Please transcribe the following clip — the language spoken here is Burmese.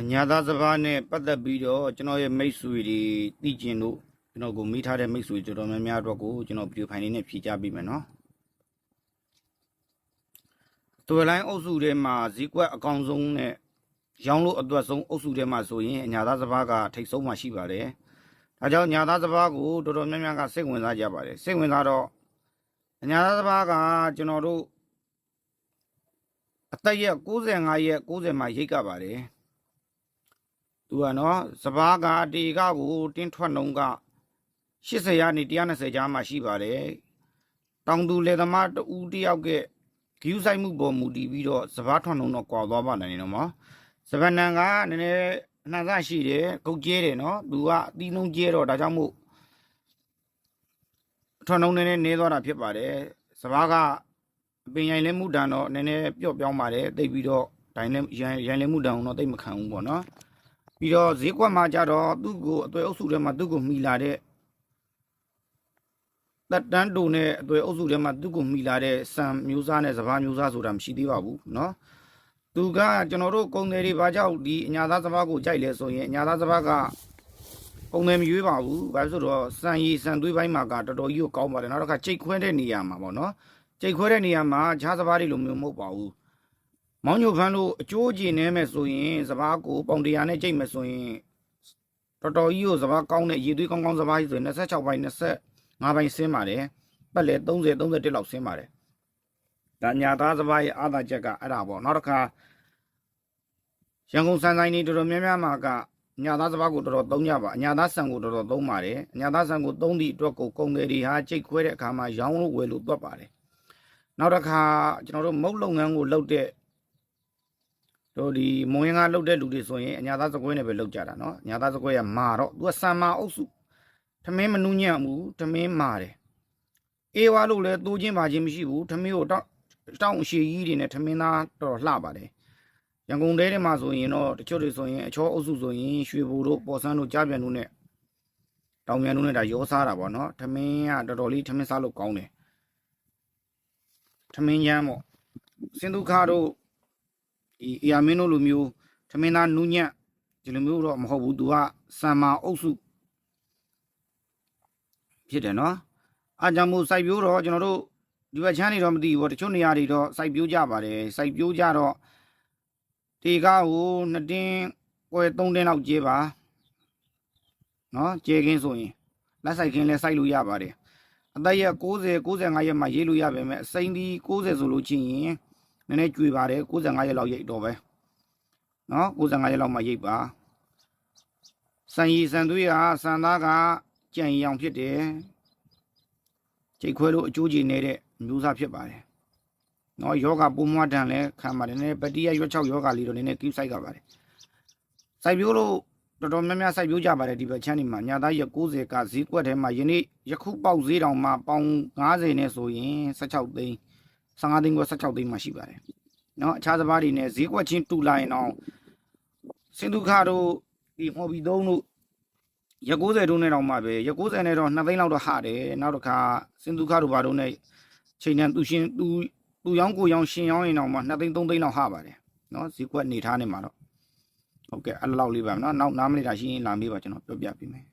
အညာသားစဘာနဲ့ပတ်သက်ပြီးတော့ကျွန်တော်ရဲ့မိတ်ဆွေတွေသိကျင်လို့ကျွန်တော်ကိုမိထားတဲ့မိတ်ဆွေတော်တော်များများအတွက်ကိုကျွန်တော်ဗီဒီယိုဖိုင်လေးနဲ့ဖြေချပေးမယ်နော်တော်လိုင်းအုပ်စုထဲမှာဈေးကွက်အကောင်ဆုံးနဲ့ရောင်းလို့အသွက်ဆုံးအုပ်စုထဲမှာဆိုရင်အညာသားစဘာကထိတ်ဆုံးမှရှိပါတယ်ဒါကြောင့်ညာသားစဘာကိုတော်တော်များများကစိတ်ဝင်စားကြပါတယ်စိတ်ဝင်စားတော့အညာသားစဘာကကျွန်တော်တို့အသက်ရက်65ရက်90မှာရိတ်ကပါတယ် သူကနော်စပားကတေကကိုတင်းထွက်နှုံက80ရာနေ120ကြားမှာရှိပါတယ်တောင်သူလေသမားတူတယောက်ကဂယူးဆိုင်မှုပေါ်မူတည်ပြီးတော့စပားထွက်နှုံတော့ကွာသွားပါနိုင်တယ်နော်မစပနန်ကနည်းနည်းအနှံ့သားရှိတယ်ကုတ်ကျဲတယ်နော်သူကအသီးနှုံကျဲတော့ဒါကြောင့်မို့ထွက်နှုံနည်းနည်းနေသွားတာဖြစ်ပါတယ်စပားကအပင်ရိုင်လဲမှုတန်တော့နည်းနည်းပျော့ပြောင်းပါတယ်တိတ်ပြီးတော့ဒိုင်လဲရိုင်ရိုင်လဲမှုတန်အောင်တော့တိတ်မခံဘူးပေါ့နော် ပြီးတော့ဈေးကွက်မှာကြတော့သူ့ကိုအသွေးအုပ်စုထဲမှာသူ့ကိုမှီလာတဲ့တက်တန်းတူနဲ့အသွေးအုပ်စုထဲမှာသူ့ကိုမှီလာတဲ့စံမျိုးစားနဲ့စဘာမျိုးစားဆိုတာမရှိသေးပါဘူးเนาะသူကကျွန်တော်တို့ကုံတယ်တွေဘာကြောင့်ဒီအညာသားစဘာကိုကြိုက်လဲဆိုရင်အညာသားစဘာကကုံတယ်မရွေးပါဘူးဘာလို့ဆိုတော့စံရည်စံသွေးပိုင်းမှာကတော်တော်ကြီးကိုကောင်းပါတယ်နောက်တစ်ခါကြိတ်ခွဲတဲ့နေရာမှာပေါ့နော်ကြိတ်ခွဲတဲ့နေရာမှာခြားစဘာတွေလိုမျိုးမဟုတ်ပါဘူး မောင်းညိုဖန်းလို့အကျိုးကျင်နေမယ်ဆိုရင်စပားကိုပေါင်တရားနဲ့ကြိတ်မယ်ဆိုရင်တော်တော်ကြီးကိုစပားကောင်းတဲ့ရေသွေးကောင်းကောင်းစပားကြီးဆိုရင်26ပိုင်း25ပိုင်းဆင်းပါတယ်ပတ်လေ30 31လောက်ဆင်းပါတယ်ဒါညာသားစပားရဲ့အာသာချက်ကအဲ့ဒါပေါ့နောက်တစ်ခါရန်ကုန်စံဆိုင်တွေတော်တော်များများမှာကညာသားစပားကိုတော်တော်သုံးကြပါအညာသားဆန်ကိုတော်တော်သုံးပါတယ်အညာသားဆန်ကိုသုံးသည့်အတွက်ကိုကုန်တယ်တွေဟာကြိတ်ခွဲတဲ့အခါမှာရောင်းလို့ဝယ်လို့တွက်ပါတယ်နောက်တစ်ခါကျွန်တော်တို့မုတ်လုပ်ငန်းကိုလုပ်တဲ့ တို့ဒီမွင်းကားလုတ်တဲ့လူတွေဆိုရင်အညာသားစကွဲနဲ့ပဲလုတ်ကြတာနော်အညာသားစကွဲကမာတော့သူကစံမာအုပ်စုသမင်းမနှူးညံ့ဘူးသမင်းမာတယ်အေးဝါလို့လဲတိုးချင်းပါချင်းမရှိဘူးသမင်းကိုတောက်တောင်းအရှိကြီးတွေနဲ့သမင်းသားတော်လှပါတယ်ရန်ကုန်တဲထဲမှာဆိုရင်တော့တချို့တွေဆိုရင်အချောအုပ်စုဆိုရင်ရွှေဘူတို့ပေါ်ဆန်းတို့ကြားပြန်တို့နဲ့တောင်ပြန်တို့နဲ့ဒါရောစားတာပေါ့နော်သမင်းကတော်တော်လေးသမင်းစားလို့ကောင်းတယ်သမင်းညမ်းပေါ့စင်သူခါတို့ ဒီအရာမင်းတို့လိုမျိုးထမင်းသားနူးညံ့ဒီလိုမျိုးတော့မဟုတ်ဘူးသူကစံမာအုပ်စုဖြစ်တယ်နော်အားကြောင့်မို့စိုက်ပျိုးတော့ကျွန်တော်တို့ဒီဘက်ချမ်းနေတော့မသိဘူးပေါ့တချို့နေရာတွေတော့စိုက်ပျိုးကြပါတယ်စိုက်ပျိုးကြတော့တေကားကိုနှစ်တင်းကွယ်သုံးတင်းလောက်ကျေးပါနော်ကျေခင်းဆိုရင်လက်စိုက်ခင်းလဲစိုက်လို့ရပါတယ်အသက်ရက်60 65ရက်မှရေးလို့ရပါမယ်အစိမ်းဒီ60ဆိုလို့ချင်းရင် နည်းနည်းကျွေပါတယ်95ရက်လောက်ရိတ်တော့ပဲနော်95ရက်လောက်မှရိတ်ပါစံရီစံသွေးဟာစံသားကကြံရောင်ဖြစ်တယ်ချိတ်ခွဲလို့အကျိုးကြီးနေတဲ့မျိုးစားဖြစ်ပါတယ်နော်ယောဂပုံမွားတန်လည်းခံပါတယ်နည်းပတိယရွက်6ယောဂလေးတော့နည်းနည်းကိစိုက်ကပါတယ်စိုက်ပြိုးလို့တော်တော်များများစိုက်ပြိုးကြပါတယ်ဒီဘက်ချမ်းဒီမှာညာသားရ90ကဈေးကွက်ထဲမှာယနေ့ယခုပေါက်ဈေးတောင်မှပေါင်90နဲ့ဆိုရင်16သိန်း 15သိန်းက16သိန်းမှရှိပါတယ်เนาะအခြားစပါးတွေနဲ့ဈေးကွက်ချင်းတူလာရင်တော့စင်ဒုခတို့ဒီဟော်ဘီသုံးတို့ရ90တို့နဲ့တော့မှပဲရ90နဲ့တော့2သိန်းလောက်တော့ဟာတယ်နောက်တစ်ခါစင်ဒုခတို့ဘာတို့နဲ့ချိန်နဲ့သူရှင်သူသူရောင်းကိုရောင်းရှင်ရောင်းရင်တော့မှ2သိန်း3သိန်းလောက်ဟာပါတယ်เนาะဈေးကွက်နေထားနေမှာတော့ဟုတ်ကဲ့အဲ့လောက်လေးပါမယ်เนาะနောက်9မိနစ်တာရှိရင်လာမေးပါကျွန်တော်ပြောပြပေးမယ်